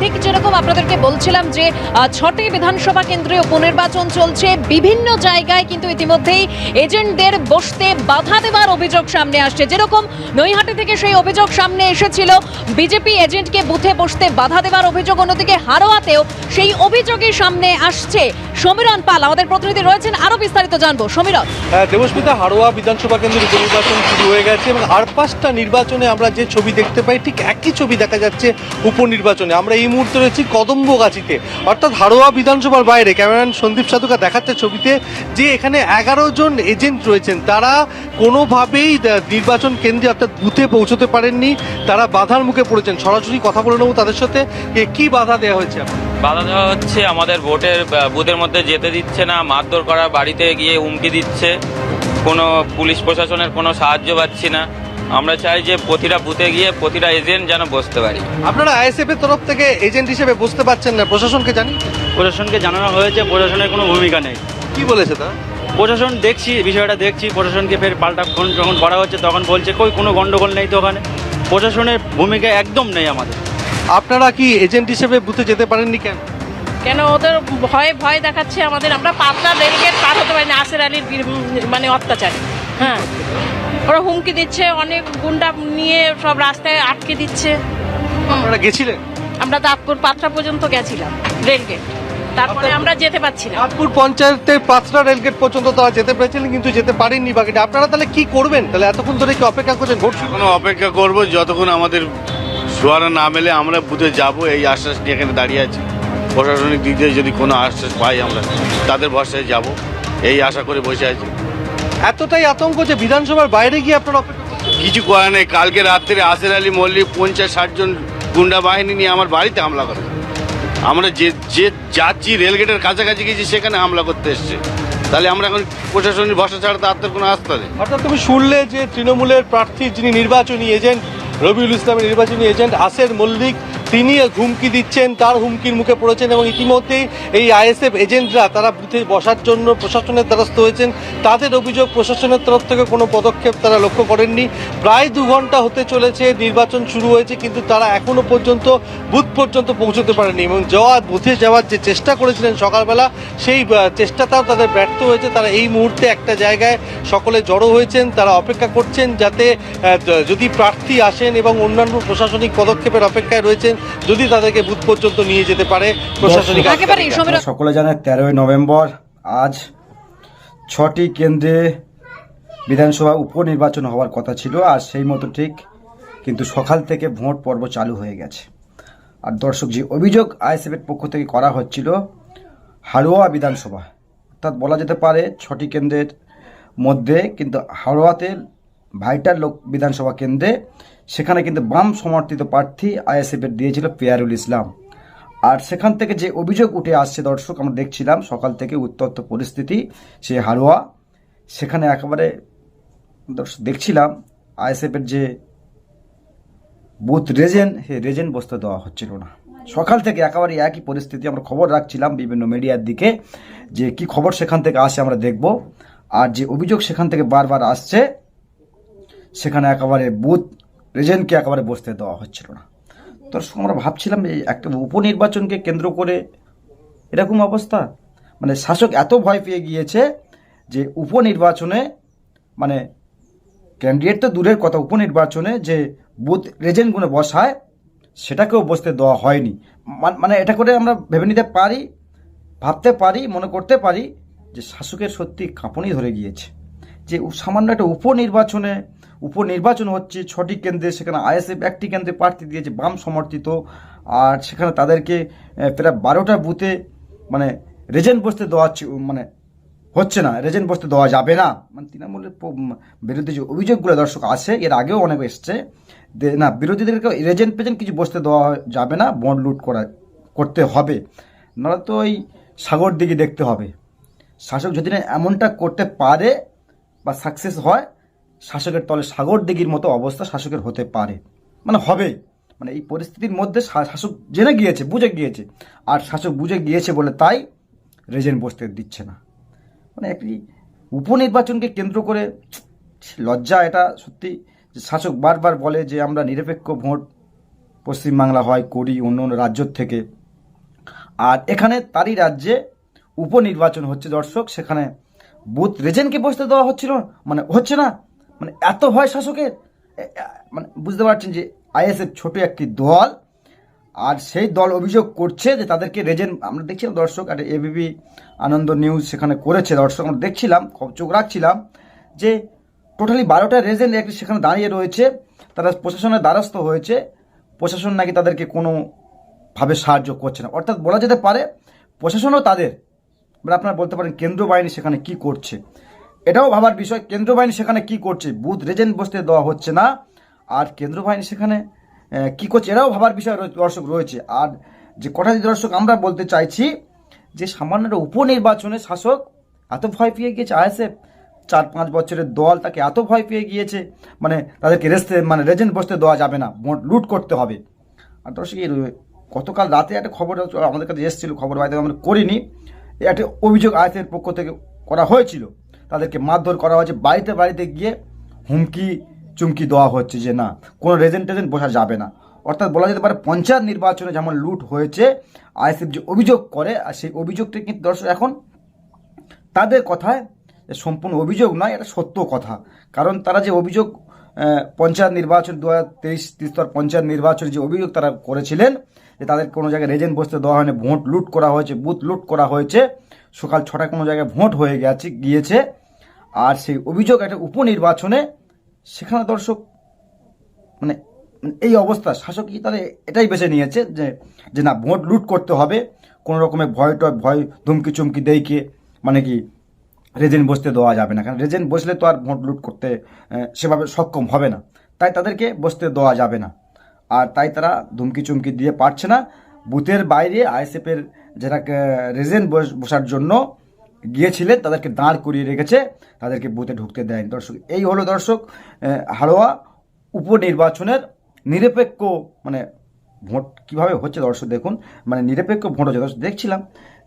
ঠিক যেরকম আপনাদেরকে বলছিলাম যে ছটি বিধানসভা কেন্দ্রে উপনির্বাচন চলছে, বিভিন্ন জায়গায় কিন্তু ইতিমধ্যেই এজেন্টদের বসতে বাধা দেওয়ার অভিযোগ সামনে আসছে। যেরকম নৈহাটি থেকে সেই অভিযোগ সামনে এসেছিল, বিজেপি এজেন্টকে বুথে বসতে বাধা দেওয়ার অভিযোগ, অন্যদিকে হারোয়াতেও সেই অভিযোগই সামনে আসছে। সমীরণ পাল আমাদের প্রতিনিধি রয়েছেন আরও বিস্তারিত জানব। সমীরণ। হ্যাঁ, দেবস্মিতা হারোয়া বিধানসভা কেন্দ্রের উপনির্বাচন শুরু হয়ে গেছে এবং আর পাঁচটা নির্বাচনে আমরা যে ছবি দেখতে পাই ঠিক একই ছবি দেখা যাচ্ছে উপনির্বাচনে। আমরা এই মুহূর্তে রয়েছি কদম্বগাছিতে। অর্থাৎ হারোয়া বিধানসভার বাইরে ক্যামেরাম্যান সন্দীপ সাধুকা দেখাচ্ছে ছবিতে যে এখানে এগারো জন এজেন্ট রয়েছেন। তারা কোনোভাবেই নির্বাচন কেন্দ্রে অর্থাৎ বুথে পৌঁছতে পারেননি। তারা বাধার মুখে পড়েছেন। সরাসরি কথা বলে নেব তাদের সাথে। কি বাধা দেওয়া হয়েছে? আপনার? বাধা দেওয়া হচ্ছে আমাদের ভোটের বুথের মধ্যে যেতে দিচ্ছে না মারধর করা বাড়িতে গিয়ে হুমকি দিচ্ছে কোনো পুলিশ প্রশাসনের কোনো সাহায্য পাচ্ছি না। আমরা চাই যে প্রতিটা বুথে গিয়ে প্রতিটা এজেন্ট যেন বসতে পারি। আপনারা আইএসএফ এর তরফ থেকে এজেন্ট হিসেবে বুঝতে পারছেন না প্রশাসনকে জানি প্রশাসনকে জানানো হয়েছে প্রশাসনের কোনো ভূমিকা নেই। কি বলেছে তারা? প্রশাসন দেখছি বিষয়টা দেখছি প্রশাসনকে ফের পাল্টা ফোন যখন করা হচ্ছে তখন বলছে কই কোনো গন্ডগোল নেই তো ওখানে? প্রশাসনের ভূমিকা একদম নেই আমাদের। আপনারা কি এজেন্ট হিসেবে বুথে যেতে পারেননি কেন? কেন ওদের ভয়ে ভয় দেখাচ্ছে আমাদের? আমরা পাতলা রেলগেট পার হতে পারি না আসের আলীর মানে অত্যাচারী। হ্যাঁ। ওরা হুমকি দিচ্ছে অনেক গুন্ডা নিয়ে সব রাস্তায় আটকে দিচ্ছে। আপনারা গেছিলেন? আমরা দাঁতপুর পাত্রা পর্যন্ত গেছিলাম রেলগেট তারপরে আমরা যেতে পারছি না পঞ্চায়েতের পাঁচটা রেলগেট পর্যন্ত তারা যেতে পেরেছিলেন কিন্তু যেতে পারেননি বাকিটা। আপনারা তাহলে কি করবেন? তাহলে এতক্ষণ ধরে কি অপেক্ষা করছেন? ভোট এখনও অপেক্ষা করব যতক্ষণ আমাদের সোয়ারা না মেলে আমরা বুথে যাব এই আশ্বাস নিয়ে এখানে দাঁড়িয়ে আছি। প্রশাসনিক দিক দিয়ে যদি কোনো আশ্বাস পাই আমরা তাদের ভরসায় যাব এই আশা করে বসে আছি। এতটাই আতঙ্ক যে বিধানসভার বাইরে গিয়ে আপনারা কিছু করার নেই কালকে রাত্রে আসের আলী মল্লিক পঞ্চাশ ষাটজন গুন্ডা বাহিনী নিয়ে আমার বাড়িতে হামলা করে। আমরা যে যে যাচ্ছি রেলগেটের কাছাকাছি গেছি সেখানে হামলা করতে এসছে। তাহলে আমরা এখন প্রশাসনিক ভরসা ছাড়া তো তো কোনো আস্থা নেই। অর্থাৎ তুমি শুনলে যে তৃণমূলের প্রার্থী যিনি নির্বাচনী এজেন্ট রবিউল ইসলামের নির্বাচনী এজেন্ট আসের মল্লিক তিনি হুমকি দিচ্ছেন, তার হুমকির মুখে পড়েছেন এবং ইতিমধ্যেই এই আইএসএফ এজেন্টরা তারা বুথে বসার জন্য প্রশাসনের দ্বারস্থ হয়েছেন। তাদের অভিযোগ প্রশাসনের তরফ থেকে কোনো পদক্ষেপ তারা লক্ষ্য করেননি। প্রায় দু ঘণ্টা হতে চলেছে, নির্বাচন শুরু হয়েছে, কিন্তু তারা এখনও পর্যন্ত বুথ পর্যন্ত পৌঁছতে পারেনি এবং যাওয়া, বুথে যাওয়ার যে চেষ্টা করেছিলেন সকালবেলা, সেই চেষ্টাটাও তাদের ব্যর্থ হয়েছে। তারা এই মুহূর্তে একটা জায়গায় সকলে জড়ো হয়েছেন, তারা অপেক্ষা করছেন যাতে যদি প্রার্থী আসেন এবং অন্যান্য প্রশাসনিক পদক্ষেপের অপেক্ষায় রয়েছেন যদি তাদেরকে বুথ পর্যন্ত নিয়ে যেতে পারে প্রশাসনিক সকলে জানেন তেরোই নভেম্বর আজ ছটি কেন্দ্রে বিধানসভা উপনির্বাচন হওয়ার কথা ছিল আর সেই মতো ঠিক কিন্তু সকাল থেকে ভোট পর্ব চালু হয়ে গেছে। আর দর্শক যে অভিযোগ আইএসএফের পক্ষ থেকে করা হচ্ছিল হাড়োয়া বিধানসভা অর্থাৎ বলা যেতে পারে ছটি কেন্দ্রের মধ্যে কিন্তু হাড়োয়াতে ভাইটার লোক বিধানসভা কেন্দ্রে, সেখানে কিন্তু বাম সমর্থিত প্রার্থী আইএসএফের দিয়েছিল পেয়ারুল ইসলাম। আর সেখান থেকে যে অভিযোগ উঠে আসছে দর্শক, আমরা দেখছিলাম সকাল থেকে উত্তপ্ত পরিস্থিতি সে হারোয়া সেখানে একেবারে দর্শক দেখছিলাম আইএসএফের যে বুথ রেজেন সে রেজেন বসতে দেওয়া হচ্ছিল না। সকাল থেকে একেবারে একই পরিস্থিতি আমরা খবর রাখছিলাম বিভিন্ন মিডিয়ার দিকে, যে কি খবর সেখান থেকে আসে আমরা দেখব। আর যে অভিযোগ সেখান থেকে বারবার আসছে সেখানে একেবারে বুথ রেজেন্টকে একেবারে বসতে দেওয়া হচ্ছিল না। দর্শক আমরা ভাবছিলাম যে একটা উপনির্বাচনকে কেন্দ্র করে এরকম অবস্থা। মানে শাসক এত ভয় পেয়ে গিয়েছে যে উপনির্বাচনে মানে ক্যান্ডিডেট তো দূরের কথা, উপনির্বাচনে যে বুথ রেজেন্টগুলো বসায়, সেটাকেও বসতে দেওয়া হয়নি। মানে এটা করে আমরা ভেবে নিতে পারি, ভাবতে পারি, মনে করতে পারি যে শাসকের সত্যি কাঁপনি ধরে গিয়েছে। যে সামান্য একটা উপনির্বাচনে, উপনির্বাচন হচ্ছে ছটি কেন্দ্রে, সেখানে আইএসএফ একটি কেন্দ্রে প্রার্থী দিয়েছে, বাম সমর্থিত। আর সেখানে তাদেরকে প্রায় বারোটা বুথে মানে রেজেন্ট বসতে দেওয়া মানে হচ্ছে না, রেজেন্ট বসতে দেওয়া যাবে না। মানে তৃণমূলের বিরুদ্ধে যে অভিযোগগুলো দর্শক আছে, এর আগেও অনেক এসছে। না বিরোধীদেরকে রেজেন্ট পেজেন্ট কিছু বসতে দেওয়া যাবে না, বন্ড লুট করা, করতে হবে। নাহলে তো ওই সাগর দিকে দেখতে হবে। শাসক যদি না এমনটা করতে পারে বা সাকসেস হয়, শাসকের তলে সাগর দিঘির মতো অবস্থা শাসকের হতে পারে। মানে হবে মানে এই পরিস্থিতির মধ্যে শাসক জেনে গিয়েছে, বুঝে গিয়েছে। আর শাসক বুঝে গিয়েছে বলে তাই রেজেন্ট বসতে দিচ্ছে না। মানে একটি উপনির্বাচনকে কেন্দ্র করে লজ্জা, এটা সত্যি যে শাসক বারবার বলে যে আমরা নিরপেক্ষ ভোট পশ্চিমবাংলা হয়, করি অন্য অন্য রাজ্য থেকে। আর এখানে তারই রাজ্যে উপনির্বাচন হচ্ছে দর্শক, সেখানে বুথ রেজেন্টকে বসতে দেওয়া হচ্ছিল? মানে হচ্ছে না? মানে এত ভয় শাসকের? মানে বুঝতে পারছেন যে আইএসএফ ছোট একটি দল, আর সেই দল অভিযোগ করছে যে তাদেরকে রেজেন্ট, আমরা দেখছিলাম দর্শক, আর এবিপি আনন্দ নিউজ সেখানে করেছে। দর্শক, আমরা দেখছিলাম চোখ রাখছিলাম যে টোটালি বারোটা রেজেন্ট সেখানে দাঁড়িয়ে রয়েছে, তারা প্রশাসনের দ্বারস্থ হয়েছে। প্রশাসন নাকি তাদেরকে কোনোভাবে সাহায্য করছে না। অর্থাৎ বলা যেতে পারে, প্রশাসনও তাদের এবার আপনারা বলতে পারেন কেন্দ্র বাহিনী সেখানে কি করছে। এটাও ভাবার বিষয় কেন্দ্র বাহিনী সেখানে কি করছে? বুথ রেজেন্ট বসতে দেওয়া হচ্ছে না। আর কেন্দ্র বাহিনী সেখানে কি করছে? এটাও ভাবার বিষয় দর্শক রয়েছে। আর যে কথাটি দর্শক আমরা বলতে চাইছি, যে সামান্য উপনির্বাচনে শাসক এত ভয় পেয়ে গিয়েছে, আইএসএফ চার পাঁচ বছরের দল তাকে এত ভয় পেয়ে গিয়েছে মানে তাদেরকে রেস্টে মানে রেজেন্ট বসতে দেওয়া যাবে না লুট করতে হবে। আর দর্শক গতকাল রাতে একটা খবর আমাদের কাছে এসেছিল, খবর বাইরে আমরা করিনি। একটা অভিযোগ আয়তের পক্ষ থেকে করা হয়েছিল। তাদেরকে মারধর করা হয়েছে। বাড়িতে বাড়িতে গিয়ে হুমকি, চুমকি দেওয়া হচ্ছে যে না, কোনো রেজেন্ট টেজেন্ট বসা যাবে না। অর্থাৎ বলা যেতে পারে পঞ্চায়েত নির্বাচনে যেমন লুট হয়েছে, আইএসএফ যে অভিযোগ করে, আর সেই অভিযোগটি কিন্তু দর্শক এখন তাদের কথায় সম্পূর্ণ অভিযোগ নয়, এটা সত্য কথা। কারণ তারা যে অভিযোগ পঞ্চায়েত নির্বাচন দু হাজার তেইশ তিস্তর পঞ্চায়েত নির্বাচনে যে অভিযোগ তারা করেছিলেন যে তাদের কোনো জায়গায় রেজেন্ট বসতে দেওয়া হয়নি, ভোট লুট করা হয়েছে, বুথ লুট করা হয়েছে। সকাল ছটায় কোনো জায়গায় ভোট হয়ে গেছে, গিয়েছে। আর সেই অভিযোগ একটা উপনির্বাচনে সেখানে দর্শক মানে মানে এই অবস্থা, শাসক কি তাহলে এটাই বেছে নিয়েছে যে যে না, ভোট লুট করতে হবে, কোনো রকমের ভয় টয়, ভয় ধুমকি চুমকি দেইকে মানে কি রেজেন্ট বসতে দেওয়া যাবে না। কারণ রেজেন্ট বসলে তো আর ভোট লুট করতে সেভাবে সক্ষম হবে না। তাই তাদেরকে বসতে দেওয়া যাবে না। আর তাই তারা ধুমকি চুমকি দিয়ে পারছে না। বুথের বাইরে আইএসএফের যারা রেজেন্ট বসার জন্য গিয়েছিলেন, তাদেরকে দাঁড় করিয়ে রেখেছে। তাদেরকে বুথে ঢুকতে দেয়নি। দর্শক, এই হলো দর্শক হাড়োয়া উপনির্বাচনের নিরপেক্ষ মানে ভোট কীভাবে হচ্ছে দর্শক দেখুন মানে নিরপেক্ষ ভোট হচ্ছে। দর্শক, দেখছিলাম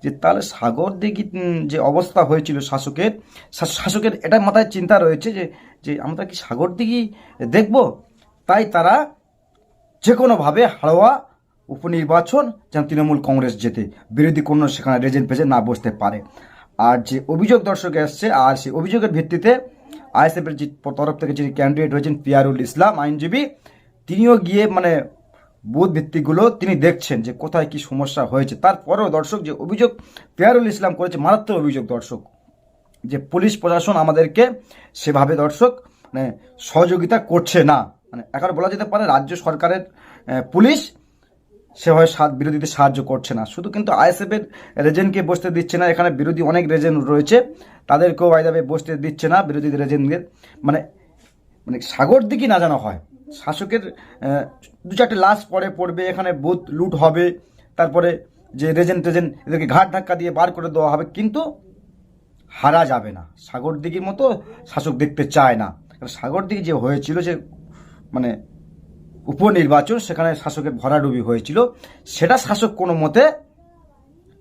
যে তাহলে সাগর দিঘি যে অবস্থা হয়েছিল শাসকের শাসকের এটা মাথায় চিন্তা রয়েছে যে যে আমরা কি সাগর দিঘি দেখব? তাই তারা যে কোনোভাবে হাড়োয়া, উপনির্বাচন যেন তৃণমূল কংগ্রেস যেতে বিরোধী কোনো সেখানে রেজেন্ট ফেজেন্ট না বসতে পারে। আর যে অভিযোগ দর্শক এসছে, আর সেই অভিযোগের ভিত্তিতে আইএসএফের যে তরফ থেকে যিনি ক্যান্ডিডেট হয়েছেন পিয়ারুল ইসলাম, আইনজীবী, তিনিও গিয়ে মানে বুথ ভিত্তিকগুলো তিনি দেখছেন যে কোথায় কি সমস্যা হয়েছে। তারপরেও দর্শক যে অভিযোগ পিয়ারুল ইসলাম করেছে, মারাত্মক অভিযোগ দর্শক। যে পুলিশ প্রশাসন আমাদেরকে সেভাবে দর্শক মানে সহযোগিতা করছে না। মানে এখন বলা যেতে পারে, রাজ্য সরকারের পুলিশ সেভাবে সাথ বিরোধীদের সাহায্য করছে না। শুধু কিন্তু আইএসএফের রেজেন্টকে বসতে দিচ্ছে না, এখানে বিরোধী অনেক রেজেন্ট রয়েছে। তাদেরকেও বাইদাবে বসতে দিচ্ছে না বিরোধী রেজেন্টদের। মানে মানে সাগর দিকে না জানা হয়। শাসকের দু চারটে লাশ পরে পড়বে, এখানে বুথ লুট হবে, তারপরে যে রেজেন্ট টেজেন্ট এদেরকে ঘাট ধাক্কা দিয়ে বার করে দেওয়া হবে, কিন্তু হারা যাবে না। সাগর দিঘির মতো শাসক দেখতে চায় না। কারণ সাগর দিঘি যে হয়েছিল, যে মানে উপনির্বাচন, সেখানে শাসকের ভরাডুবি হয়েছিল। সেটা শাসক কোনো মতে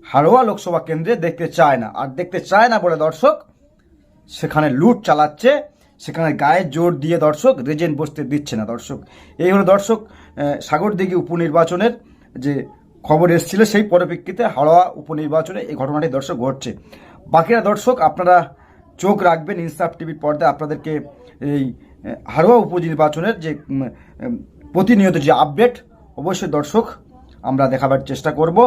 হাড়োয়া লোকসভা কেন্দ্রে দেখতে চায় না। আর দেখতে চায় না বলে দর্শক, সেখানে লুট চালাচ্ছে, সেখানে গায়ে জোর দিয়ে দর্শক রেজেন্ট বসতে দিচ্ছে না দর্শক। এই হলো দর্শক সাগরদিঘি উপনির্বাচনের যে খবর এসেছিল, সেই পরিপ্রেক্ষিতে হাওড়া উপনির্বাচনে এই ঘটনাটি দর্শক ঘটছে। বাকিরা দর্শক, আপনারা চোখ রাখবেন ইনসাফ টিভির পর্দায়, আপনাদেরকে এই হাড়োয়া উপনির্বাচনের যে প্রতিনিয়ত যে আপডেট অবশ্যই দর্শক, আমরা দেখাবার চেষ্টা করব।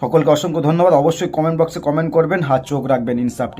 সকলকে অসংখ্য ধন্যবাদ। অবশ্যই কমেন্ট বক্সে কমেন্ট করবেন। হাত, চোখ রাখবেন ইনসাফ